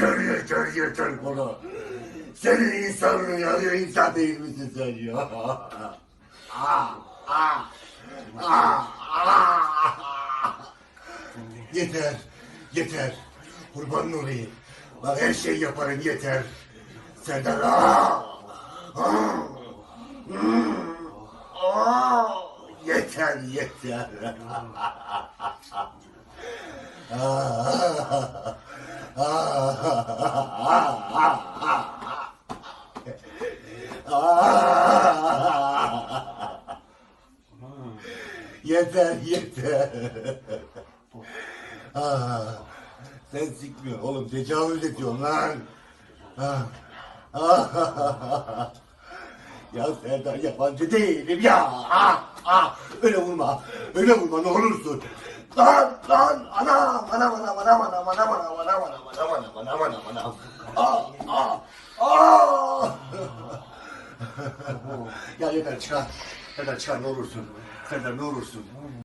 yeter yeter yeter bunu. Senin insanlığın ya insan değil misin sen ya? ah, ah, ah, ah. Yeter, yeter. Kurbanın olayım. Bak her şey yaparım yeter. Serdar ah, hmm, ah. Yeter, yeter. Yeter yeter. Ah, sen sikmiyorsun oğlum tecavüz ediyorsun lan. Ah, ah. ya Serdar yabancı değilim ya. Ah, ah. Öyle vurma. Öyle vurma ne olursun. Lan lan anam anam anam anam anam anam anam anam anam anam anam anam anam anam. Ah ah ah. ya yeter çıkar. Serdar çıkar ne olursun. Serdar ne olursun.